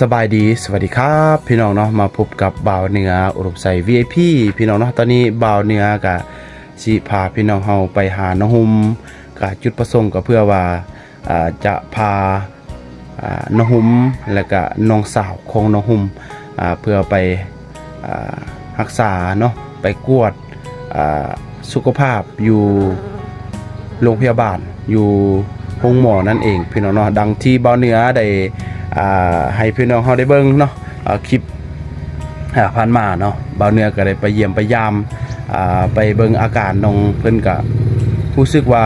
สบายดีสวัสดีครับ พี่น้องเนาะมาพบกับบ่าวเหนืออุรมใส่ VIP พี่น้องเนาะตอนนี้บ่าวเหนือกะสิพาพี่น้องเฮาไปหาน้องหุมกะจุดประสงค์ก็เพื่อว่าจะพาน้องหุมและก็น้องสาวของน้องหุมอ่าเพื่อไปรักษาเนาะไปกวดสุขภาพอยู่โรงพยาบาลอยู่โรงหมอนั่นเอง พี่น้องเนาะดังที่บ่าวเหนือได้ ให้พี่น้องเขาได้เบิ่งเนาะคลิปผ่านมาเนาะบ่าวเนื้อก็ได้ไปเยี่ยมไปยามไปเบิ่งอาการน้องเพิ่อนก็รู้สึกว่า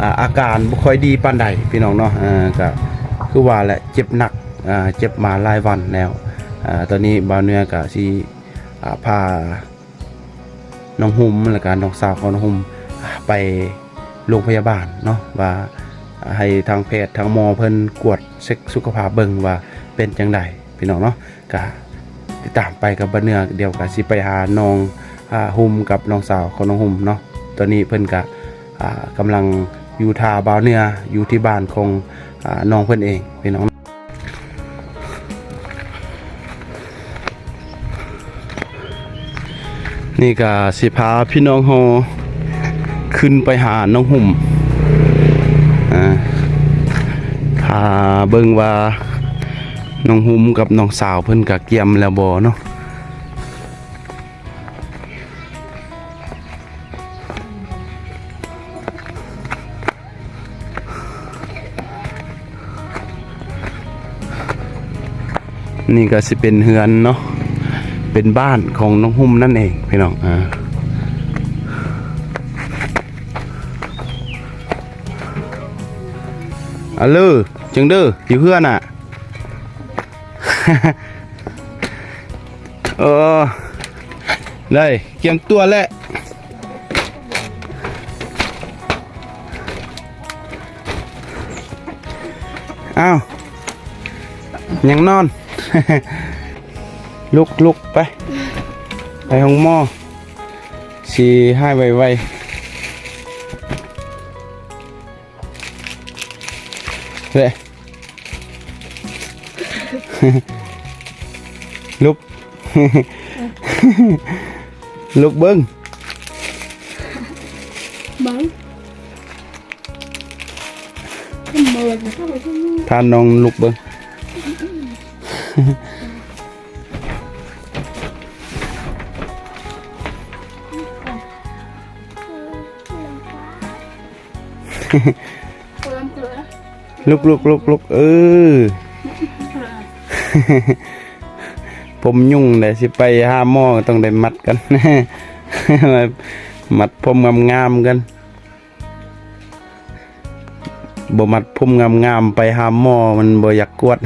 อ่าอาการบ่ค่อยดีปานใดพี่น้องเนาะก็คือว่าแหละเจ็บหนักเจ็บมาหลายวันแล้วตอนนี้บ่าวเนื้อก็สิอ่าพาน้องหุ่มและก็น้องสาวของน้องหุ่มไปโรงพยาบาลเนาะว่า ให้ทางแพทย์ทางหมอเพิ่นกวดเช็คสุขภาพเบิ่งว่าเป็นจังไดพี่น้องเนาะก็ติดตามไปกับบันเนื้อเดียวก็สิไปหาน้องหุ่มกับน้องสาวของน้องหุ่มเนาะตอนนี้เพิ่นก็อ่ากำลังอยู่ทาบาวเนื้ออยู่ที่บ้านของอน้องเพิ่นเองพี่น้องนี่ก็สิพาพี่น้องเฮาขึ้นไปหาน้องหุ่ม อ่า พาเบิ่งว่าน้องหุมกับน้องสาวเพิ่นกะเกียมแล้วบ่เนาะนี่ก็สิเป็นเฮือนเนาะ เป็นบ้านของน้องหุ้มนั่นเองพี่น้องอ่าอะลือ จังเด้ออยู่เพื่อนอะเออได้เกียมตัวแล้วอ้าวยังนอน ลุกลุกไป ไปห้องหม้อสีให้ไวๆเฮ้ย ลุกลุกเบิ้ง Bắn Mười là sao vậy chứ ทานน้องลุกเบิ้ง Cô làm cửa ลุกลุกลุกลุกเออ ผมยุ่งเลยสิไปห้าหม้อต้องได้มัดกัน มัดผมงามๆกันบ่มัดผมงามๆไปหาหม้อมันบ่อยากกวด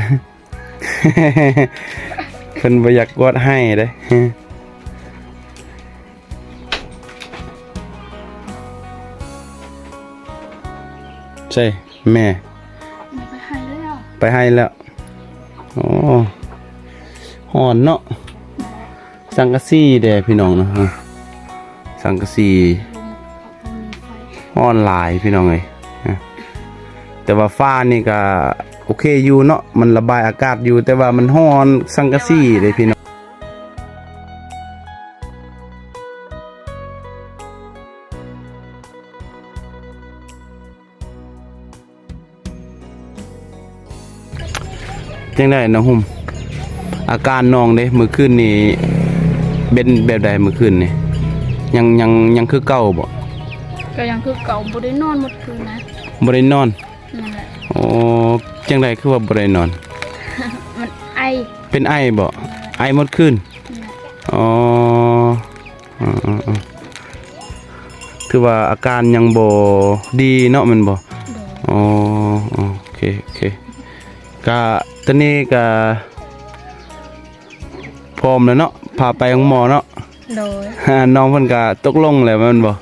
เพิ่นบ่อยากกวดให้เด้ใช่แม่ Mày phải hay đấy à ไปให้แล้ว อ๋อ้หอนเนาะสังกะสีแด้พี่น้องนะฮะสังกะสีห่อนหลายพี่น้องเลยแต่ว่าฟ้านี่ก็โอเคอยู่เนาะมันระบายอากาศอยู่ แต่ว่ามันห่อนสังกะสีเด้พี่น้อง จังได้น้องหุ่มอาการน้องเด้เมื่อคืนนี่เป็นแบบใดเมื่อคืนนี่ยังยังยังคือเก่าบ่ Cái dòng cứ cậu bố đến non một thứ này บ่ได้นอน Nên là โอ้จังไดคือว่าบ่ได้นอน Mình ai เป็นไอบ่ไอหมดคืน Nên là อ๋ออ๋ออ๋ออ๋อถือว่าอาการยังบ่ดีเนาะแมันบ่ Đồ อ๋ออ๋อโอเคโอเคก็ ตอนนี้ก็พร้อมแล้วเนาะพาไปโรงหมอเนาะ Đồ ฮะน้องเพิ่นก็ตกลงแล้วแม่นบ่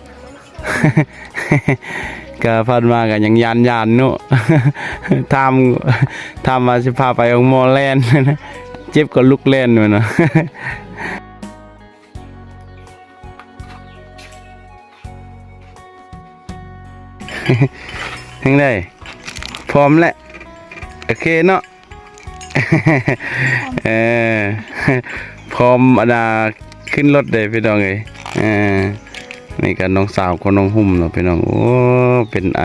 ก็พันมาก็ยังยานยานๆเนาะทำทำมาสิพาไปองค์หมอแลนเจ็บก็ลุกแล่นแม่นเนาะ ทั้งได้พร้อมแล้วโอเคเนาะ เออพร้อมอนนาขึ้นรถเลยพี่น้องเอ้ยเออนี่ก็น้องสาวของน้องหุ่มเนาะพี่น้องโอ้เป็นไอ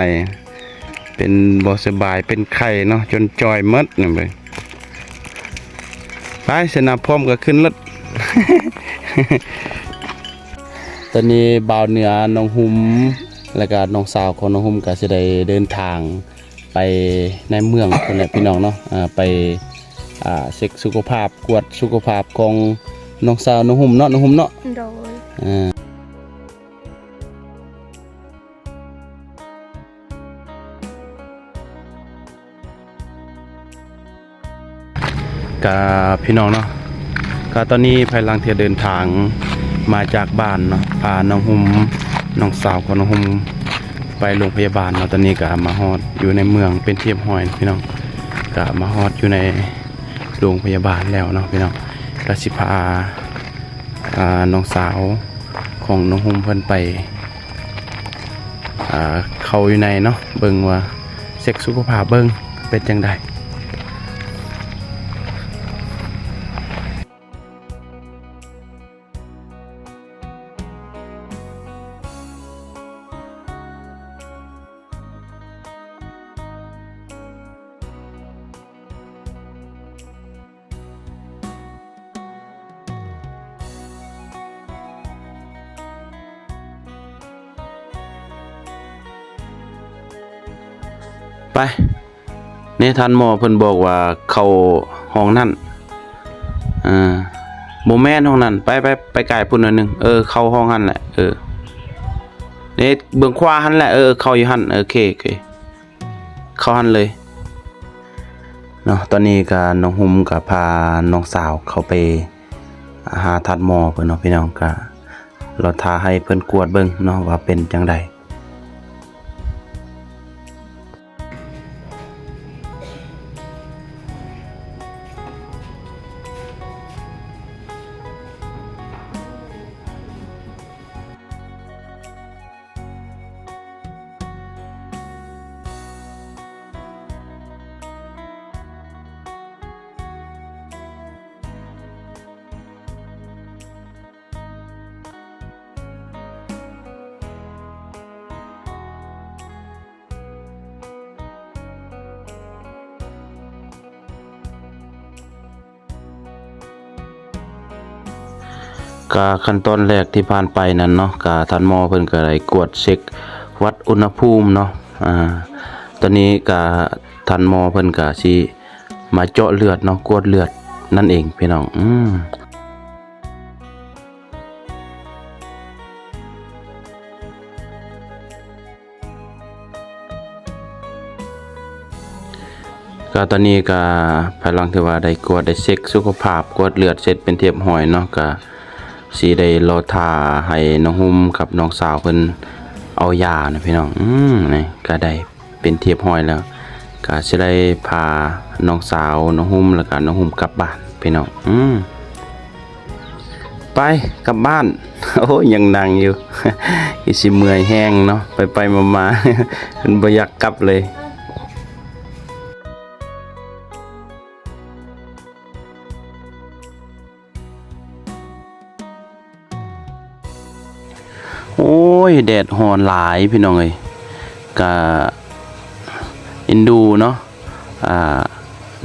เป็นบ่สบายเป็นไข้เนาะจนจอยมดนี่เบิ่งไปสนับพร้อมก็ขึ้นรถตอนนี้บ่าวเหนือน้องหุ่มแล้วก็น้องสาวของน้องหุ่มก็สิได้เดินทางไปในเมืองคนแหละพี่น้องเนาะอ่าไป อ่าเช็คสุขภาพกวดสุขภาพของน้องสาวน้องหุ่มเนาะน้องหุ่มเนาะโดยอ่ากับพี่น้องเนาะก็ตอนนี้ภายหลังที่เดินทางมาจากบ้านเนาะพาน้องหุมน้องสาวของน้องหุมไปโรงพยาบาลเนาะตอนนี้ก็มาฮอดอยู่ในเมืองเป็นเทียบหอยพี่น้องก็มาฮอดอยู่ใน โรงพยาบาลแล้วเนาะพี่น้องราชิพาอ่าน้องสาวของน้องหุมเพิ่นไปเขาอยู่ในเนาะเบิ่งว่าเซ็กสุขภาพเบิ่งเป็นจังได ไปนี่ทันหมอเพิ่นบอกว่าเข้าห้องนั่นอ่าบ่แม่นห้องนั้นไปไปไปไกลพุ่นหน่อยหนึงเออเข้าห้องหั่นแหละเออเนี่เบื้องขวาหันแหละเออเข้าอยู่หันโอเคโอเคเข้าหันเลยเนาะตอนนี้ก็น้องหุมก็พาน้องสาวเข้าไปหาทัดหมอเพิ่นเนาะพี่น้องก็เราทาให้เพิ่นกวดเบิ่งเนาะว่าเป็นจังได ก็ขั้นตอนแรกที่ผ่านไปนั้นเนาะก็ท่านมอเพิ่นก็ได้กวดเช็ควัดอุณหภูมิเนาะอ่าตอนนี้ก็ท่านมอเพิ่นก็สิมาเจาะเลือดเนาะกวดเลือดนั่นเองพี่น้องอืมก็ตอนนี้ก็ภายหลังที่ว่าได้กวดได้เช็คสุขภาพกวดเลือดเสร็จเป็นเทียบหอยเนาะก็ สีได้รอทาให้น้องหุ้มกับน้องสาวเพิ่นเอายานะพี่น้องอืมนี่ก็ได้เป็นเทียบห้อยแล้วก็สิได้พาน้องสาวน้องหุ้มแล้วก็น้องหุ้มกลับบ้านพี่น้องอืมไปกลับบ้าน โอ้ยังดังอยู่ อีสิเมื่อยแห้งเนาะไปไปมามาเพิ่นบ่อยากกลับเลย ยแดดหอนหลายพี่น้องเอ้ยกะเอ็นดูเนาะอ่า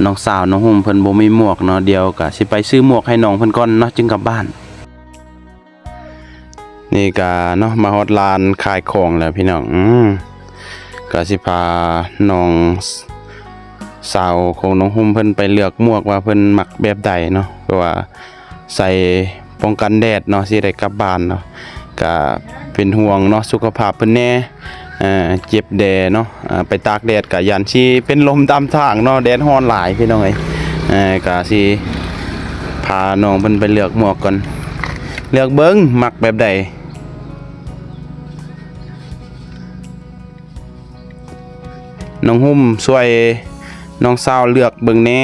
น้องสาวน้องหุ่มเพิ่นบ่มีหมวกเนาะเดียวกะสิไปซื้อหมวกให้น้องเพิ่นก่อนเนาะจึงกลับบ้าน นี่กะเนาะมาฮอดลานขายของแล้วพี่น้องอืมกะสิพาน้องสาวของน้องหุ่มเพิ่นไปเลือกหมวกว่าเพิ่นมักแบบใดเนาะเพราะว่าใส่ป้องกันแดดเนาะสิได้กลับบ้านเนาะก็ เป็นห่วงเนาะสุขภาพเพิ่นแน่เจ็บแดดเนาะไปตากแดดก็ยันสิเป็นลมตามทางเนาะแดดร้อนหลายพี่น้องเอ้ยเอ่อก็สิพาน้องเพิ่นไปเลือกหมวกก่อนเลือกเบิ่งมักแบบใดน้องหุ้มช่วยน้องสาวเลือกเบิ่งแน่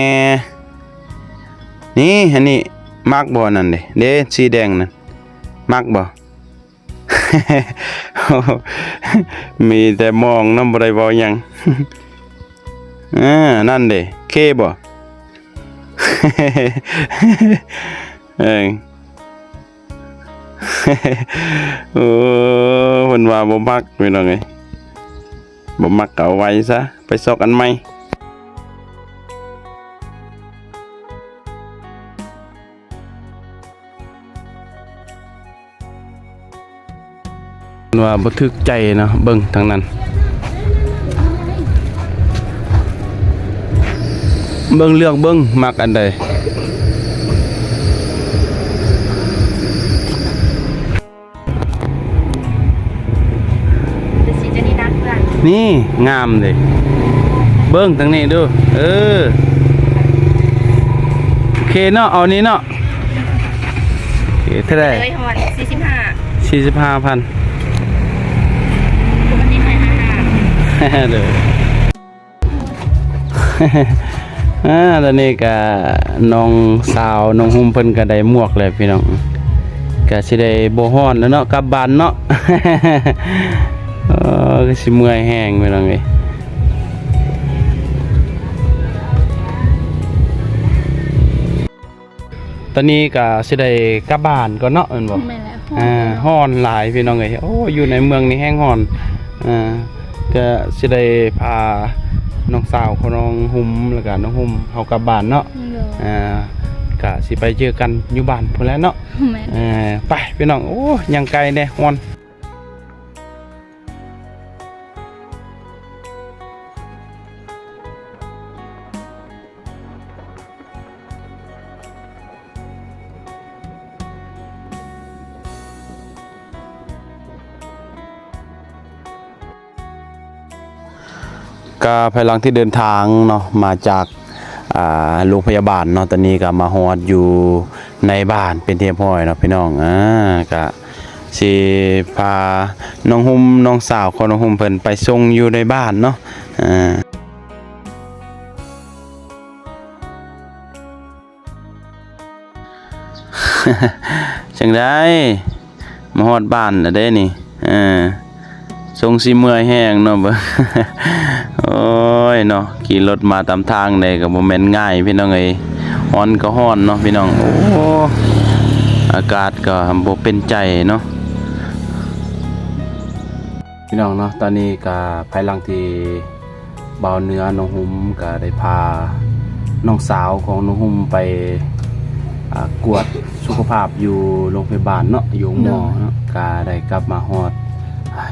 นี่อันนี้มักบ่นั่นเด้เด้สีแดงนั่นมักบ่ มีแต่มองน้ำบริวาหยังอ่านั่นเด้เคบ่เอ้ยโอ้เพิ่นว่าบ่มักพี่น้องเอ้ยบ่มักก็เอาไว้ซะ ไปซอกอันใหม่ ว่าบ่ถึกใจเนาะเบิ่งทางนั้น เบิ่งเรื่องเบิ่งมักอันใดแต่สิจะนี่นักเพื่อนนี่งามเลยเบิ้งทางนี้ดู เออ โอเคเนาะ เอานี้เนาะโอเคเท่าไหร่เลยหอน45สี่สิบห้าพันวันนี้ให้55 เลยอ่าตอนนี้ก็น้องสาวน้องหุ่มเพิ่นก็ได้หมวกเลยพี่น้องก็สิได้บ่ฮ้อนแล้วเนาะกลับบ้านเนาะเออก็สิเมื่อยแห้งพี่น้องเอ้ยตอนนี้ก็สิได้กลับบ้านก่อนเนาะแม่นบ่แม่นแล้วอ่าฮ้อนหลายพี่น้องเอ้ยโอ้อยู่ในเมืองนี่แห้งฮ้อนอ่า ก็สิได้พาน้องสาวของน้องหุ่มแล้วก็น้องหุ่มเฮากลับบ้านเนาะเดยอ่าก็สิไปเจอกันอยู่บ้านพุ่นแหล้วเนาะแม่น เออไปพี่น้องโอ้ยังไกลแน่ฮอน ก็ภายหลังที่เดินทางเนาะมาจากโรงพยาบาลเนาะตอนนี้ก็มาฮอดอยู่ในบ้านเป็นที่เรียบร้อยเนาะพี่น้องอ่าก็สิพาน้องหุ่มน้องสาวของน้องหุ่มเพิ่นไปส่งอยู่ในบ้านเนาะอ่าจังได้มาฮอดบ้านแล้วเด้นี่อ่า ทรงสิเมื่อยแห้งเนาะเบิ่งโอ้ยเนาะขี่รถมาตามทางได้ก็บ่แม่นง่ายพี่น้องเอ้ยฮ้อนก็ฮ้อนเนาะพี่น้องโอ้อากาศก็บ่เป็นใจเนาะพี่น้องเนาะตอนนี้ก็ภายหลังที่เบาเนื้อน้องหุ้มก็ได้พาน้องสาวของน้องหุ้มไปกวดสุขภาพอยู่โรงพยาบาลเนาะอยู่หมอเนาะก็ได้กลับมาฮอด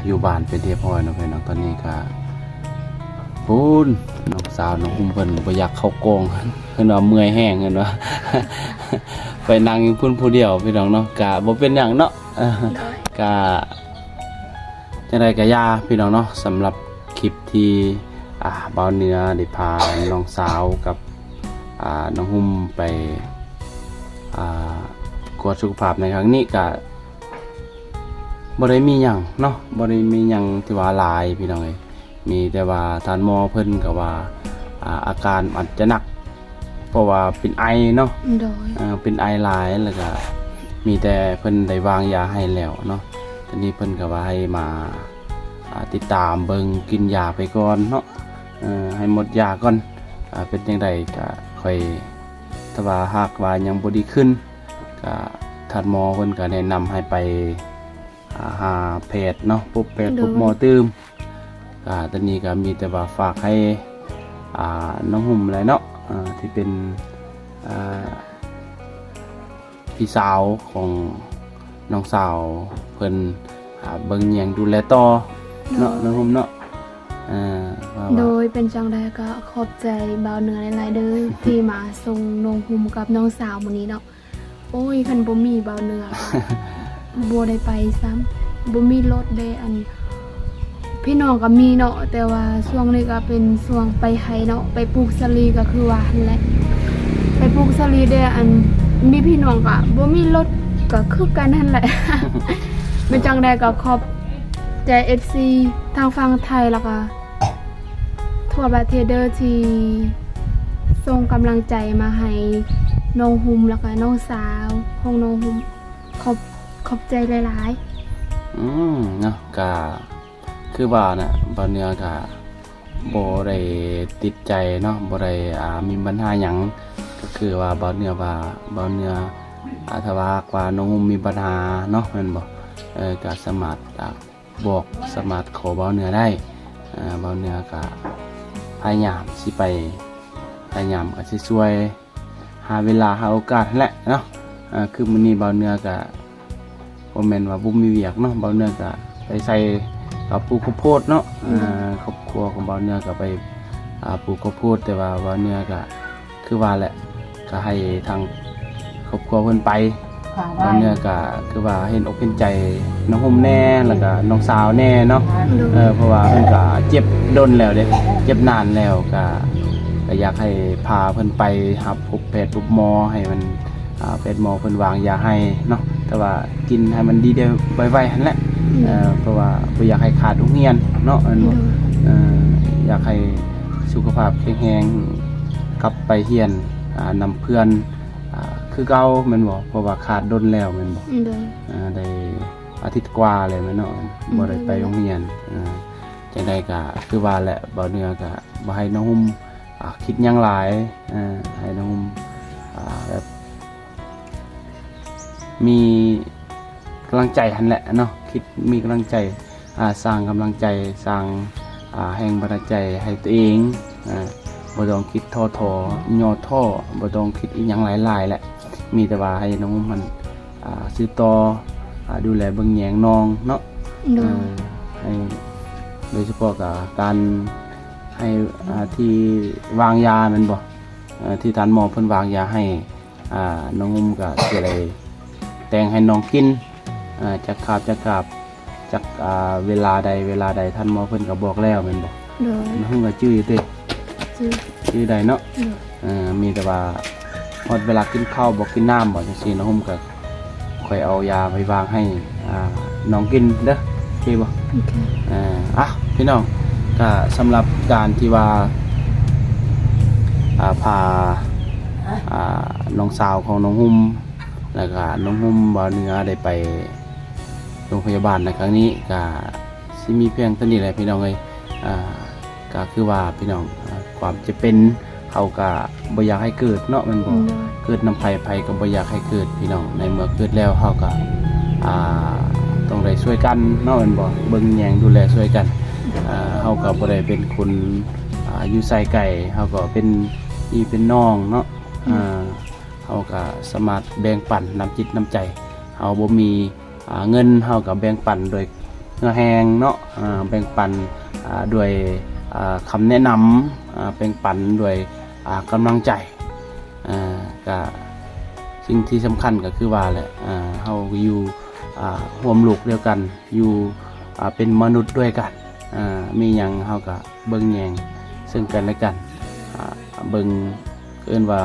อยู่บ้านเป็นที่เรียบร้อยเนาะพี่น้องตอนนี้ก็พูนน้องสาวน้องอุ้มเพิ่นบ่อยากเข้ากองเพิ่นว่าเมื่อยแห้งเพิ่นว่าไปนั่งอยู่พุ่นผู้เดียวพี่น้องเนาะก็บ่เป็นหยังเนาะเออโดยก็จังไดก็ยาพี่น้องเนาะสำหรับคลิปที่อ่าเบาเนื้อได้พาน้องสาวกับอ่าน้องหุ้มไปอ่ากวดสุขภาพในครั้งนี้ก็ บ่ได้มีหยังเนาะบ่ได้มีหยังที่ว่าหลายพี่น้องเอ้ยมีแต่ว่าท่านหมอเพิ่นก็ว่าอ่าอาการอาจจะหนัก เพราะว่าเป็นไอเนาะโดยเอ่อเป็นไอหลายแล้วก็มีแต่เพิ่นได้วางยาให้แล้วเนาะตอนนี้เพิ่นก็ว่าให้มาอ่าติดตามเบิ่งกินยาไปก่อนเนาะเอ่อให้หมดยาก่อนอ่าเป็นจังไดก็ค่อยถ้าว่าหากว่ายังบ่ดีขึ้นก็ท่านหมอเพิ่นก็แนะนำให้ไปอ่า หาเพจเนาะปุ๊บเพจปุ๊บหมอตื้มอ่าตอนนี้ก็มีแต่ว่าฝากให้อ่าน้องหุ่มอะไรเนาะอ่าที่เป็นอ่าพี่สาวของน้องสาวเพิ่นอ่าเบิ่งแยงดูแลต่อเนาะน้องหุ่มเนาะอ่าว่าโดว่ายเป็นจังใดก็ขอบใจเบาเหนือหลายๆเด้อที่มาส่งน้องหุมกับน้องสาวมื้อนี้เนาะโอ้ยคันบ่มีเบาเหนือก็ บ่ได้ไปซ้ำบ่มีรถเด้อัน พี่น้องก็มีเนาะแต่ว่าช่วงนี้ก็เป็นช่วงไปไห้เนาะไปปลูกสลีก็คือว่าแหละไปปลูกสลีเด้อันมีพี่น้องก็บ่มีรถก็คือกันนั่นแหละเป็นจังใดก็ขอบใจ FC ทางฝั่งไทยแล้วก็ทั่วประเทศเดอร์ที่ส่งกำลังใจมาให้น้องหุมแล้วก็น้องสาวของน้องหุมขอบ ขอบใจหลายอืมเนาะก็คือว่าน่ะบ่เนื้อก็บ่ได้ติดใจเนาะบ่ได้อ่ามีปัญหาหยังก็คือว่าบาเนื้อว่าบาเนื้ออาถ้าว่าว่าน้องมีปัญหาเนาะแม่นบ่เออก็สามารถบอกสามารถขอเบาเนื้อได้อ่าเบาเนื้อก็พยายามสิไปพยายามก็สิช่วย หาเวลาหาโอกาสนั่นแหละเนาะอ่าคือมื้อนี้เบาเนื้อก็บ่ แม่นว่าบ่มีเวียกเนาะเบาเนื้อก็ไปใส่กับปลูกข้าวโพดเนาะอ่าครอบครัวของเบาเนื้อก็ไปอ่าปลูกข้าวโพดแต่ว่าว่าเนื้อก็คือว่าแหละก็ให้ทางครอบครัวเพิ่นไปว่าเนื้อก็คือว่าเห็นอกเห็นใจน้องห่มแน่แล้วก็น้องสาวแน่เนาะโดยเออเพราะว่าเพิ่นก็เจ็บดนแล้วเด้เจ็บนานแล้วก็ก็อยากให้พาเพิ่นไปหับพบแพทย์พบหมอให้มันอ่าแพทย์หมอเพิ่นวางยาให้เนาะ แต่ว่ากินให้มันดีได้ไวๆหั่นแหละเออเพราะว่าบ่อยากให้ขาดโรงเรียนเนาะอันโดบ่ยเอ่ออยากให้สุขภาพแข็งแรงกลับไปเฮียนอ่านำเพื่อนอ่าคือเก่าแม่นบ่เพราะว่าขาดดนแล้วแม่นบ่โดยอ่าได้อาทิตย์กว่าเลยแม่นเนาะบ่ได้ไปโรงเรียนอ่าจังไดก็คือว่าแหละบ่เหนือก็บ่ให้น้องหุ้มอ่าคิดหยังหลายอ่าให้น้องหุ้มอ่าแบบ มีกำลังใจหันแหละเนาะคิดมีกำลังใจอ่าสร้างกำลังใจสร้างอ่าแห่งบันดาลใจให้ตัวเองอ่าบ่ต้องคิดท้อทอย่อท้อบ่ต้องคิดอีหยังหลายๆแหละมีแต่ว่าให้น้องมันอ่าซื้อต่ออ่าดูแลเบิ่งแยงน้องเนาะโดอ่ายให้โดยเฉพาะกับการให้อ่าที่วางยาแมันบ่อ่าที่ทานหมอเพิ่นวางยาให้อ่าน้องอุ้มก็สิได้ แต่งให้น้องกินอ่าจักขาบจักกราบจักอ่าเวลาใดเวลาใดท่านหมอเพิ่นก็บอกแล้วแม่นบ่โดยน้องก็จื้ออยู่เด้จือจื้อได้เนาะโดยเอ่อมีแต่ว่าพอเวลากินข้าวบอกกินน้ำบอกจังซี่น้องอุ้มก็ค่อยเอายาไปวางให้อ่าน้องกินเด้อโอเคบ่โอเคอ่าอะพี่น้องก็สำหรับการที่ว่าอ่าพาอ่าน้องสาวของน้องหุ้ม แล้วก็น้องหุ้มบ่าวเหนือได้ไปโรงพยาบาลในครั้งนี้ก็สิมีเพียงเท่านี้แหละพี่น้องเอ้ยอ่าก็คือว่าพี่น้องอ่าความจะเป็นเขาก็บ่อยากให้เกิดเนาะแมันบ่โดยเกิดน้ำภัยภัยก็บ่อยากให้เกิดพี่น้องในเมื่อเกิดแล้วเขาก็อ่าต้องได้ช่วยกันเนาะแมันบ่เบิ่งแยงดูแลช่วยกันอ่าเฮาก็บ่ได้เป็นคนอ่าอยู่ใส่ไก่เฮาก็เป็นพี่เป็นน้องเนาะอ่าเฮา ก็สามารถแบ่งปันน้ำจิตน้ำใจเฮาบ่มีเงินเฮาก็แบ่งปันโดยเงื่อแหงเนาะแบ่งปันด้วยอ่าคำแนะนำอ่าแบ่งปันด้วยอ่ากำลังใจก็สิ่งที่สำคัญก็คือว่าแหละเฮาอยู่อ่วมโลกเดียวกันอยู่เป็นมนุษย์ด้วยกันมีหยังเฮาก็เบิ่งแยงซึ่งกันและกันเบิ่งเอิ้นว่า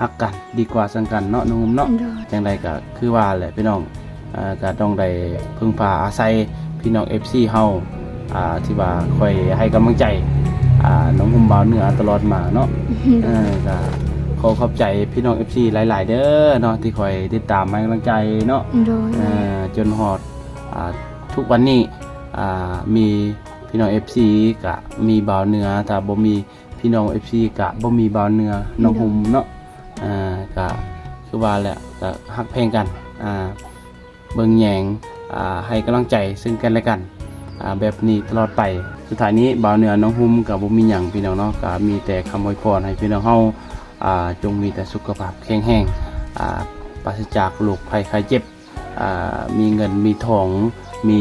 ฮักกันดีกว่าซึ่งกันเนาะน้องอุ้มเนาะโดยจังใดก็คือว่าแหละพี่น้องอ่าก็ต้องได้พึ่งพาอาศัยพี่น้อง FC เฮาอ่าที่ว่าคอยให้กำลังใจอ่าน้องหุ้มบ่าวเหนือตลอดมาเนาะ เออก็ขอขอบใจพี่น้อง FC หลาย ๆ เด้อเนาะที่คอยติดตามให้กำลังใจเนาะโดย เออจนฮอดอ่าทุกวันนี้อ่ามีพี่น้อง FC กะมีบ่าวเหนือถ้าบ่มีพี่น้อง FC กะบ่มีบ่าวเหนือน้องหุมเนาะอ่า กะคือว่าแหละก็ฮักเพลงกันอ่าเบิ่งแยงอ่าให้กำลังใจซึ่งกันและกันอ่าแบบนี้ตลอดไป สุดท้ายนี้บ่าวเหนือน้องหุมกับบ่มีหยังพี่น้องเนาะก็มีแต่คำอวยพรให้พี่น้องเฮาอ่าจงมีแต่สุขภาพแข็งแรงอ่าปราศจากโรคภัยไข้เจ็บอ่ามีเงินมีทองมี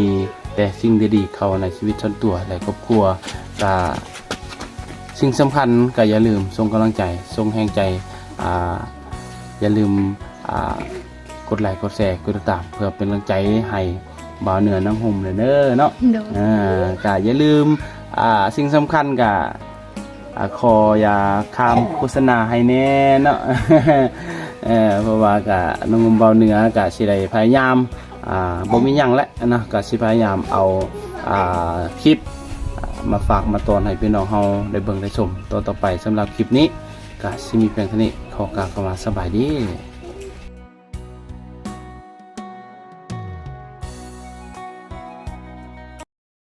แต่สิ่งดีๆเข้าในชีวิตส่วนตัวและครอบครัวก็สิ่งสำคัญก็อย่าลืมส่งกำลังใจส่งแห่งใจอ่า อย่าลืมอ่ากดไลค์กดแชร์กดติดตามเพื่อเป็นกำลังใจให้บ่าวเหนือน้ำห่มเลยเด้อเนาะโดยอ่าก็อย่าลืมอ่าสิ่งสำคัญก็อ่าขออย่าข้ามโฆษณาให้แน่เนาะเออเพราะว่าก็น้องงมเบาเหนือก็สิได้พยายามอ่าบ่มีหยังแล้วนะก็สิพยายามเอาอ่าคลิปอ่ามาฝากมาตอนให้พี่น้องเฮาได้เบิ่งได้ชมต่อต่อไปสำหรับคลิปนี้ก็สิมีเพียงเท่านี้ ขอกล่าวคำว่าสบายดี